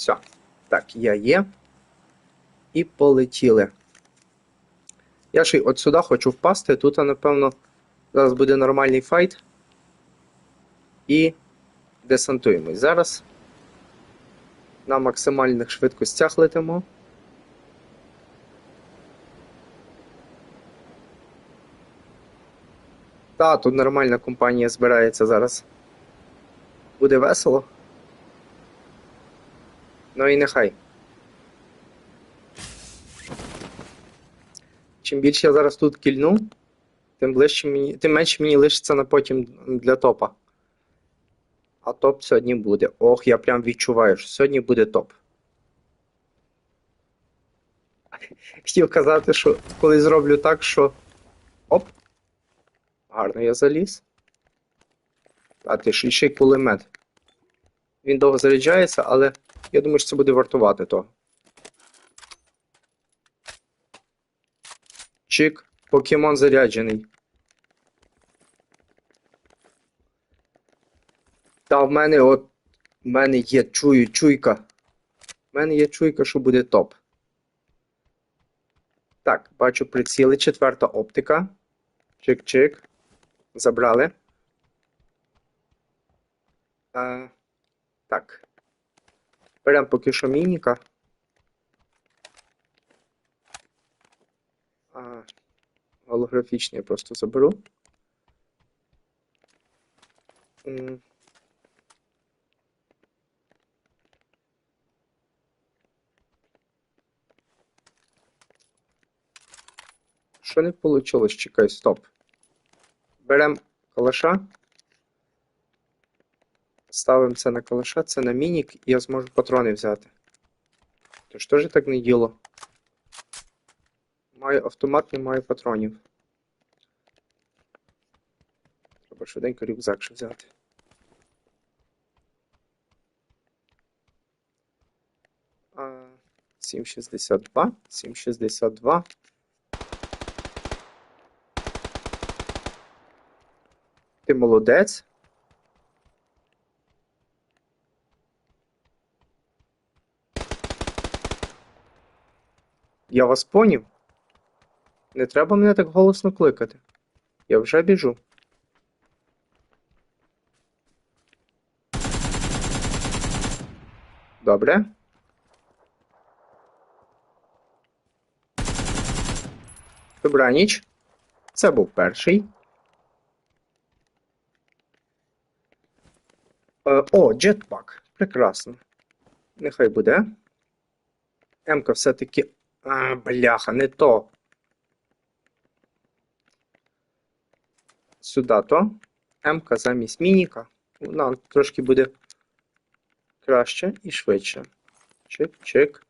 Все. Так, я є. І полетіли. Я ще й от сюди хочу впасти. Тут, напевно, зараз буде нормальний файт. І десантуємось. Зараз на максимальних швидкостях летимо. Та, тут нормальна компанія збирається зараз. Буде весело. Ну і нехай. Чим більше я зараз тут кільну, тим ближче мені, тим менше мені лишиться на потім для топа. А топ сьогодні буде. Ох, я прям відчуваю, що сьогодні буде топ. Хотів казати, що коли зроблю так, що. Оп! Гарно я заліз. А ти ж ще й кулемет. Він довго заряджається, але я думаю, що це буде вартувати того. Чик, покемон заряджений. Та в мене от. В мене є чую, чуйка. В мене є чуйка, що буде топ. Так, бачу приціли, четверта оптика. Чик-чик. Забрали. А, так. Беремо поки що мініка. А, голографічний я просто заберу. Що не вийшло? Чекай, стоп. Беремо калаша. Ставимо це на калаша, це на мінік, і я зможу патрони взяти. То що ж так не діло? Маю автомат, не маю патронів. Треба швиденько рюкзак ще взяти. А, 7,62, 7,62. Ти молодець. Я вас поняв. Не треба мене так голосно кликати. Я вже біжу. Добре. Добраніч. Це був перший. Е, О, джетпак. Прекрасно. Нехай буде. М-ка все-таки. А, бляха, не то. Сюди то. М-ка замість мініка. Вона трошки буде краще і швидше. Чик-чик.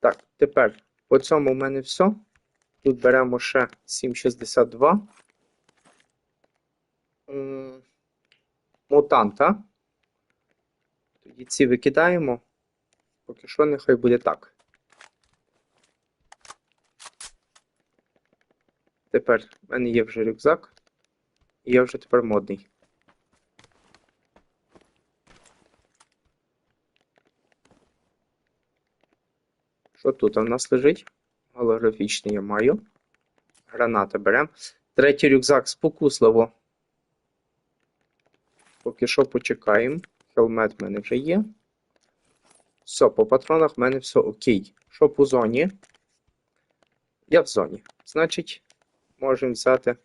Так, тепер по цьому в мене все. Тут беремо ще 7,62. Мутанта. Тоді ці викидаємо. Поки що нехай буде так. Тепер в мене є вже рюкзак. І я вже тепер модний. Що тут у нас лежить? Голографічний я маю. Граната беремо. Третій рюкзак спокусливо. Поки що почекаємо. Хелмет в мене вже є. Все, по патронах в мене все окей. Що по зоні? Я в зоні. Значить, можемо взяти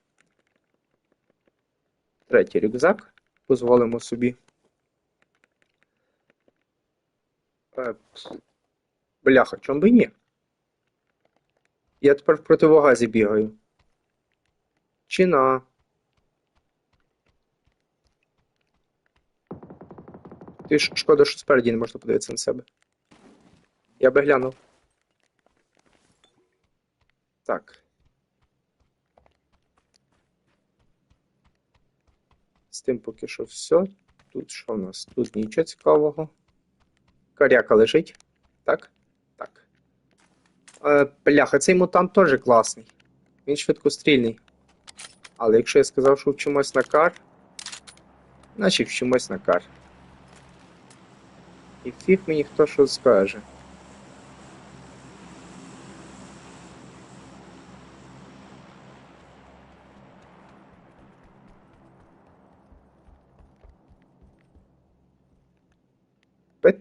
третій рюкзак. Дозволимо собі. Е, Бляха, чом би ні? Я тепер в противогазі бігаю. Чи на. Ти ж шкода, що спереді не можна подивитися на себе. Я би глянув. Так. Тим поки що все. Тут що у нас? Тут нічого цікавого. Каряка лежить. Так? Так. Е, бляха, цей мутант теж класний. Він швидкострільний. Але якщо я сказав, що вчимось на кар, значить вчимось на кар. І фіг мені хто що скаже.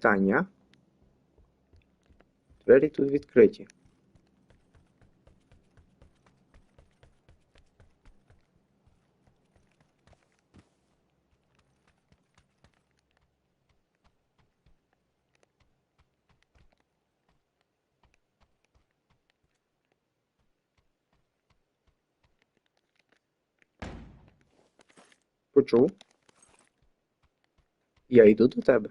Питання. Двері тут відкриті. Почув. Я йду до тебе.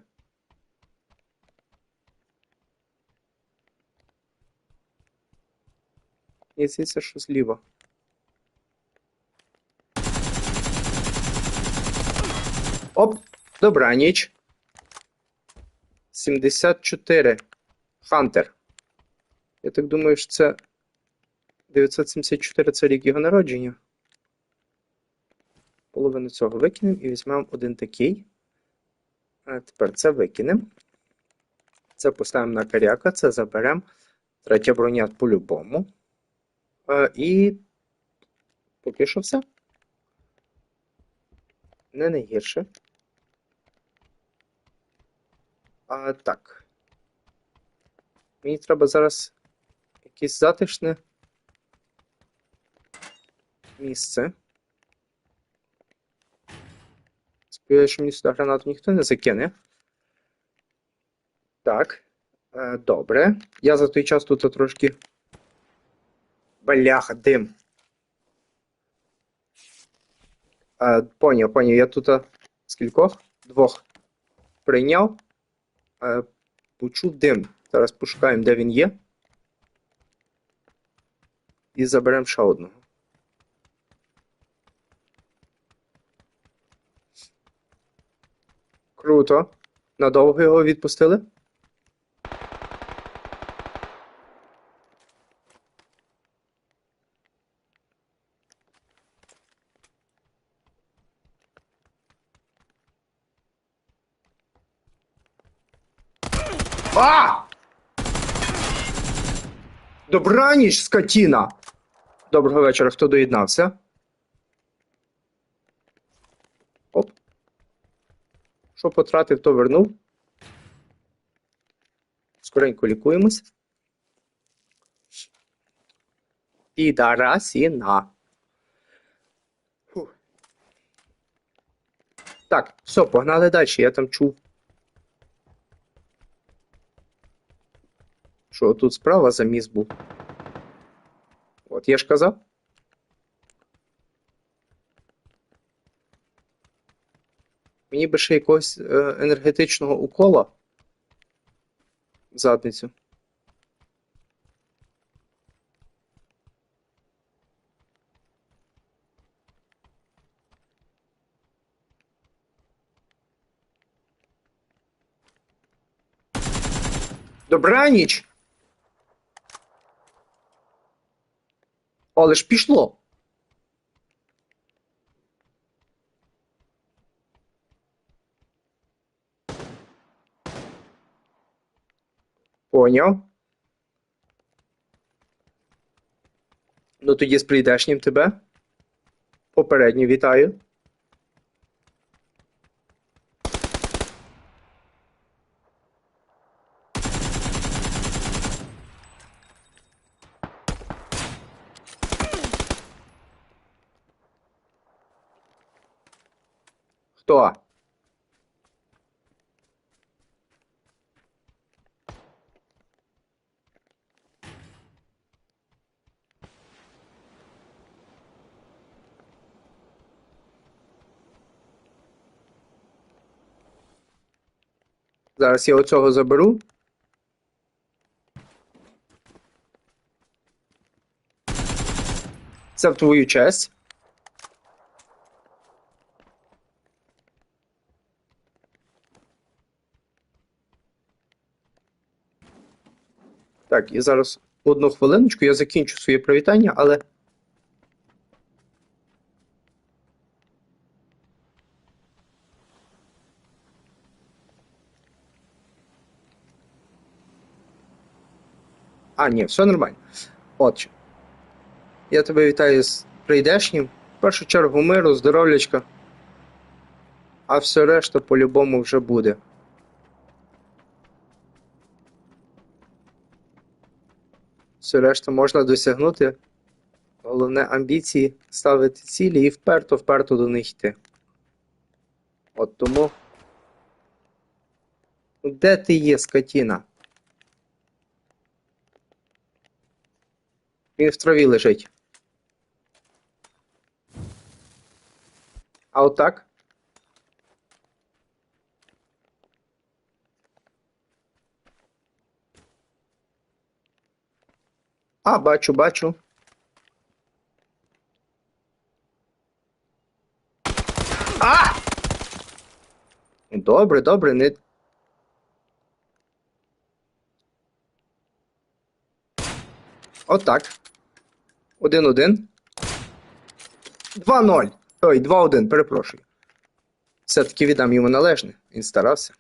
Мені здається, що зліва. Оп! Добра ніч. 74. Хантер. Я так думаю, що це 974 це рік його народження. Половину цього викинемо і візьмемо один такий. А тепер це викинемо. Це поставимо на каряка, це заберемо. Третя броня по-любому. Е, і поки що все. Не найгірше. А так. Мені треба зараз якесь затишне місце. Сподіваюся, що мені сюди гранату ніхто не закине. Так. Е, добре. Я за той час тут трошки. Бляха, дим. Е, поняв, поняв. Я тут скількох? Двох прийняв. Е, почув дим. Зараз пошукаємо, де він є. І заберемо ще одного. Круто. Надовго його відпустили? А! Добраніч, скотіна! Доброго вечора, хто доєднався? Оп. Що потратив, то вернув. Скоренько лікуємось. Підарасіна. Фух. Так, все, погнали далі. Я там чув. Що тут справа заміс був? От я ж казав. Мені би ще якогось е, енергетичного укола в задницю. Добраніч! Але ж пішло. Поняв. Ну тоді з прийдешнім тебе. Попередньо вітаю. Хто? Зараз я оцього заберу. Це в твою честь. Так, і зараз одну хвилиночку я закінчу своє привітання, але. А, ні, все нормально. Отже, я тебе вітаю з прийдешнім. В першу чергу миру, здоров'ячка, а все решта по-любому вже буде. Все решта можна досягнути. Головне амбіції ставити цілі і вперто-вперто до них йти. От тому. Де ти є, скотіна? Він в траві лежить. А отак? А, бачу, бачу. А! Добре, добре, не. Отак. Один-один. Два-ноль. Ой, два-один, перепрошую. Все-таки віддам йому належне. Він старався.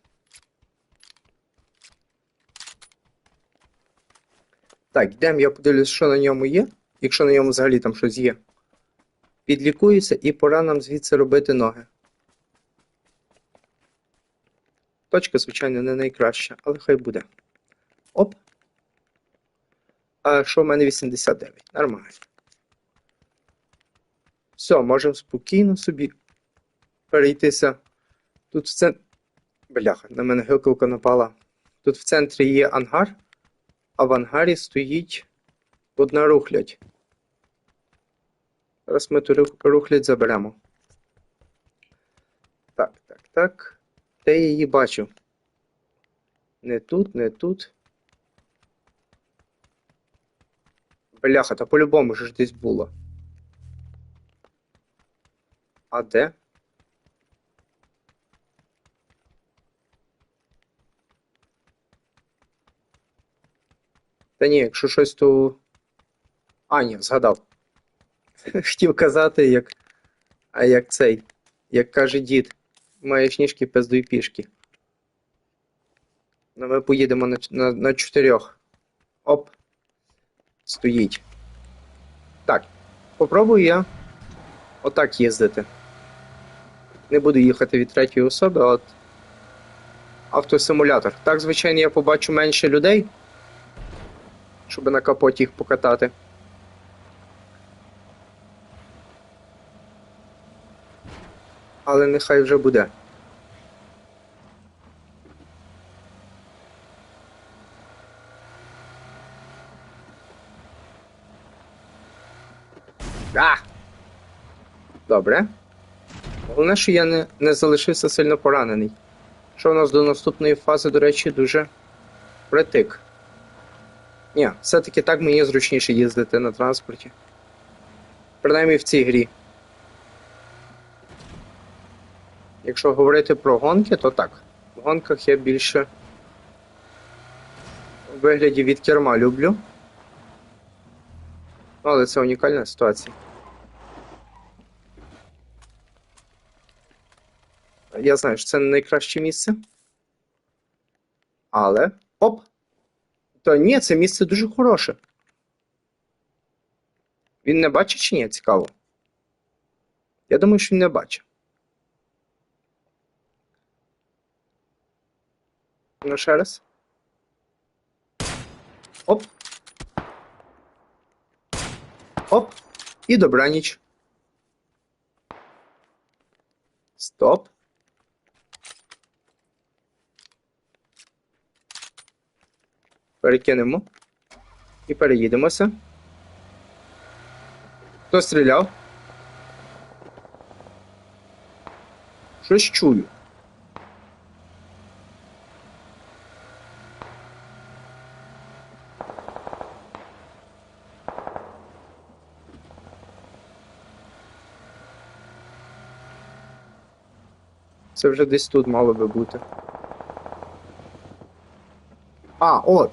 Так, йдемо, я подивлюсь, що на ньому є. Якщо на ньому взагалі там щось є. Підлікуюся і пора нам звідси робити ноги. Точка, звичайно, не найкраща, але хай буде. Оп. А що в мене 89? Нормально. Все, можемо спокійно собі перейтися. Тут в центрі. Бляха, на мене гилка напала. Тут в центрі є ангар, а в ангарі стоїть одна рухлядь. Зараз ми ту рух- рухлядь заберемо. Так, так, так. Де я її бачу? Не тут, не тут. Бляха, та по-любому ж десь було. А де? Та ні, якщо щось, то. А, ні, згадав. Хотів казати, як. А як цей. Як каже дід, маєш ніжки пиздуй пішки. Ну ми поїдемо на, на, на чотирьох. Оп. Стоїть. Так. Попробую я отак їздити. Не буду їхати від третьої особи, а от автосимулятор. Так, звичайно, я побачу менше людей, щоб на капоті їх покатати. Але нехай вже буде. А! Добре. Головне, що я не, не залишився сильно поранений. Що у нас до наступної фази, до речі, дуже притик. Ні, все-таки так мені зручніше їздити на транспорті. Принаймні в цій грі. Якщо говорити про гонки, то так. В гонках я більше в вигляді від керма люблю. Ну, але це унікальна ситуація. Я знаю, що це не найкраще місце. Але. Оп! Та ні, це місце дуже хороше. Він не бачить чи ні? Цікаво. Я думаю, що він не бачить. Ну, ще раз. Оп. Оп. І добраніч. Стоп. Перекинемо. І переїдемося. Хто стріляв? Щось чую. Це вже десь тут мало би бути. А, от.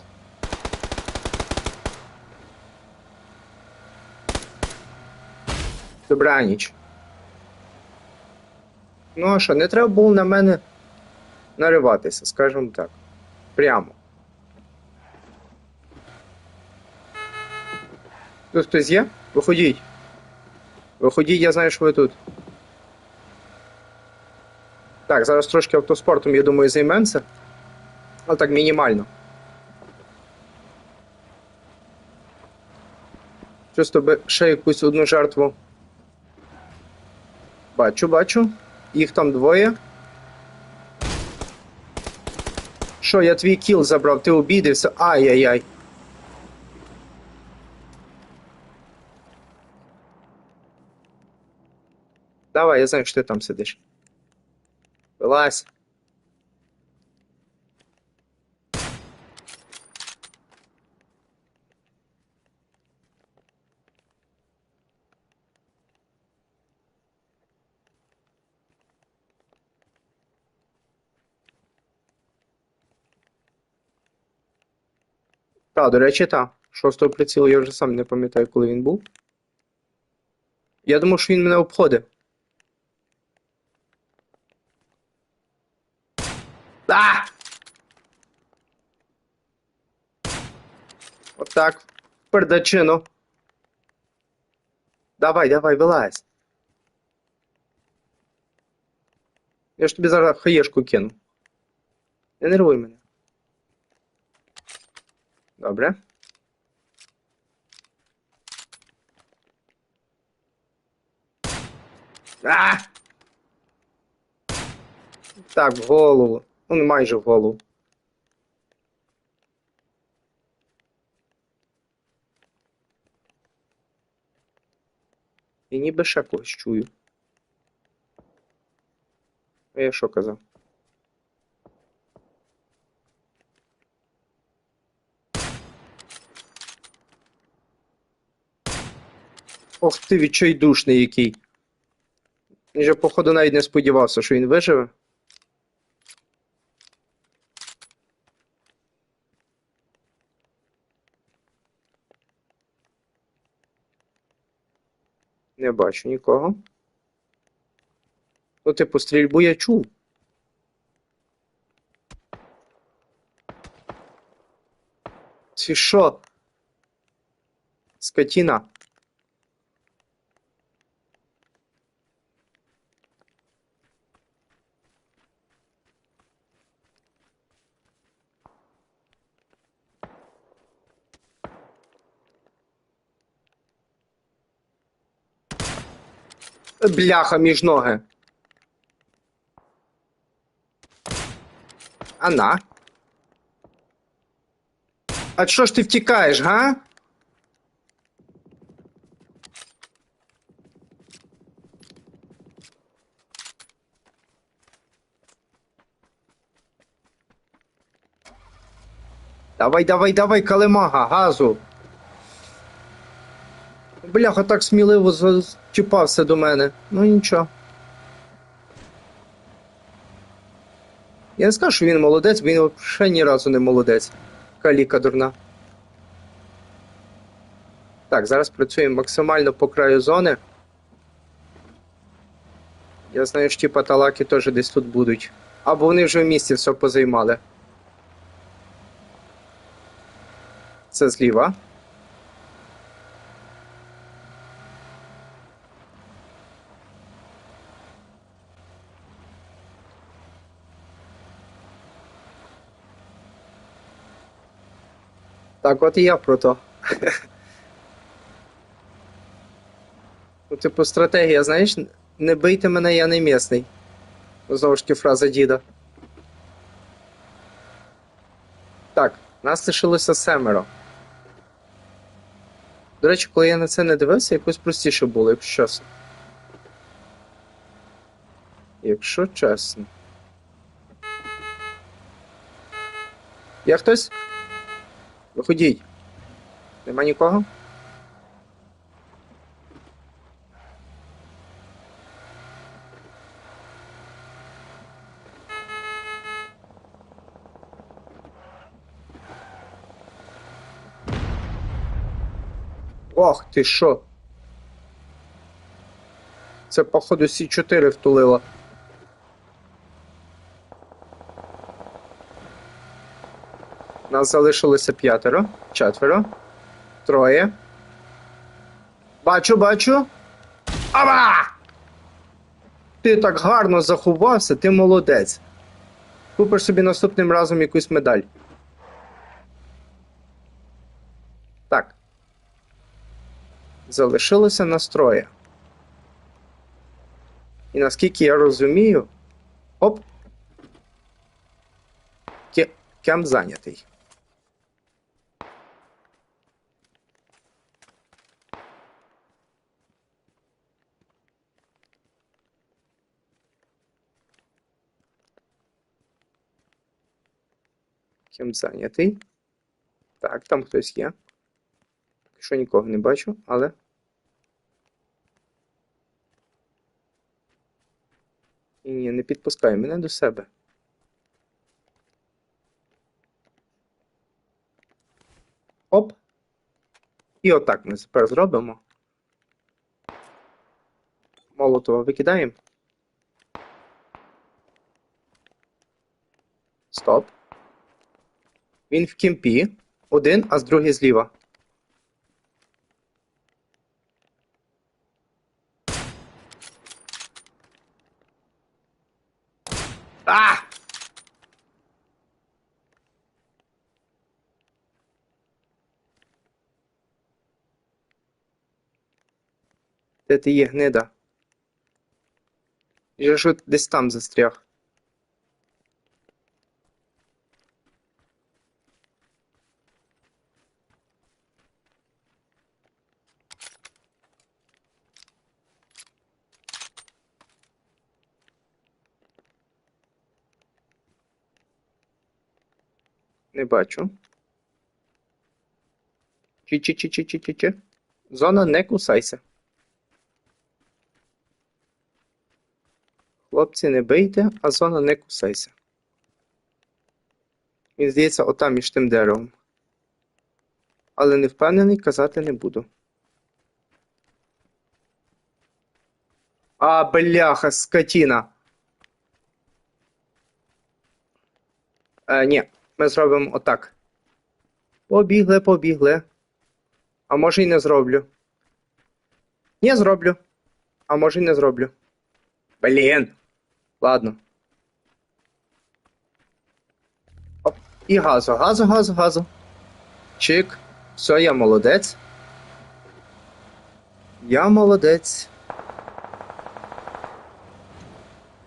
Добраніч. Ну а що, не треба було на мене нариватися, скажімо так. Прямо. Тут хтось є? Виходіть. Виходіть, я знаю, що ви тут. Так, зараз трошки автоспортом, я думаю, займемося. Але так мінімально. Чисто би ще якусь одну жертву. Бачу, бачу. Їх там двоє. Що, я твій кіл забрав, ти обідався. Ай-яй-яй. Давай, я знаю, що ти там сидиш. Вилазь. Та, до речі, та. Шостого прицілу я вже сам не пам'ятаю, коли він був. Я думав, що він мене обходить. А! Отак. Пердачину. Давай, давай, вилазь. Я ж тобі зараз хаєшку кину. Не нервуй мене. Добре. А! Так, в голову. Ну, майже в голову. І ніби ще когось чую. А я що казав? Ох ти, відчайдушний який. Він же, походу, навіть не сподівався, що він виживе. Не бачу нікого. Ну, типу, стрільбу я чув. Чи що? Скотіна. Бляха між ноги. Ана. А що ж ти втікаєш, га? Давай, давай, давай, калимага, газу. Бляха, так сміливо зачіпався до мене. Ну нічого. Я не скажу, що він молодець, він взагалі ні разу не молодець. Каліка дурна. Так, зараз працюємо максимально по краю зони. Я знаю, що ті паталаки теж десь тут будуть. Або вони вже в місті все позаймали. Це зліва. Так, от і я про то. Ну, типу, стратегія, знаєш, не бийте мене, я не місний. Знову ж таки фраза діда. Так, нас лишилося семеро. До речі, коли я на це не дивився, якось простіше було, якщо чесно. Якщо чесно. Є хтось? Виходіть. Нема нікого? Ох ти що? Це, походу, Сі4 втулило. Нас залишилося п'ятеро, четверо, троє. Бачу, бачу. Ава! Ти так гарно заховався, ти молодець. Купиш собі наступним разом якусь медаль. Так. Залишилося настроє. І наскільки я розумію. Оп. Кем зайнятий. Ким зайнятий. Так, там хтось є. Що нікого не бачу, але. Ні, ні, не підпускай мене до себе. Оп. І отак ми тепер зробимо. Молотова викидаємо. Стоп. Він в кімпі. Один, а з другий зліва. А! Де ти є, гнида? Я ж от десь там застряг. Не бачу. Чи-чи-чи-чи-чи-чи. Зона не кусайся. Хлопці, не бийте, а зона не кусайся. Він здається, отам між тим деревом. Але не впевнений, казати не буду. А, бляха, скотіна. Е, ні, ми зробимо отак. Побігли, побігли. А може й не зроблю. Ні, зроблю. А може й не зроблю. Блін. Ладно. Оп. І газу, газу, газу, газу. Чик. Все, я молодець. Я молодець.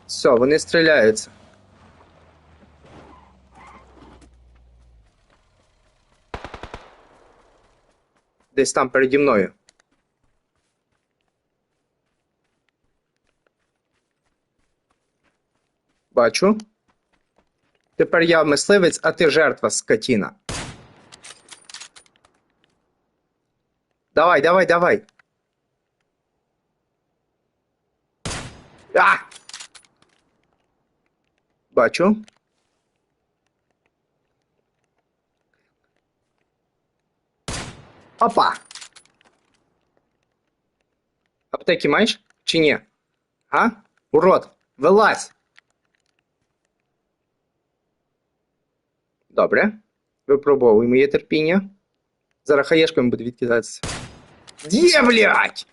Все, вони стріляються. Десь там переді мною. Бачу. Тепер я мисливець, а ти жертва, скотіна. Давай, давай, давай. А! Бачу. Опа! Аптеки маєш? Чи ні? А? Урод! Вилазь! Добре. Випробовуй моє терпіння. Зараз хаєшкою буде відкидатися. Є, блядь!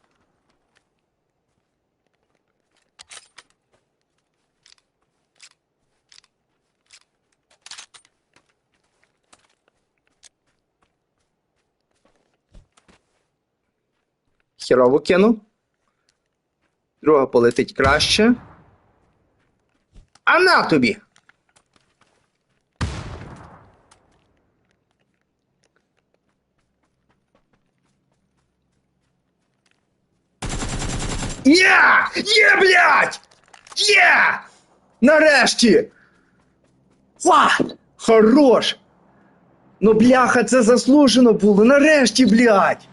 Херово кину. Друга полетить краще. А на тобі! Є! Є, блядь! Є! Нарешті! Фа! Хорош! Ну, бляха, це заслужено було! Нарешті, блядь!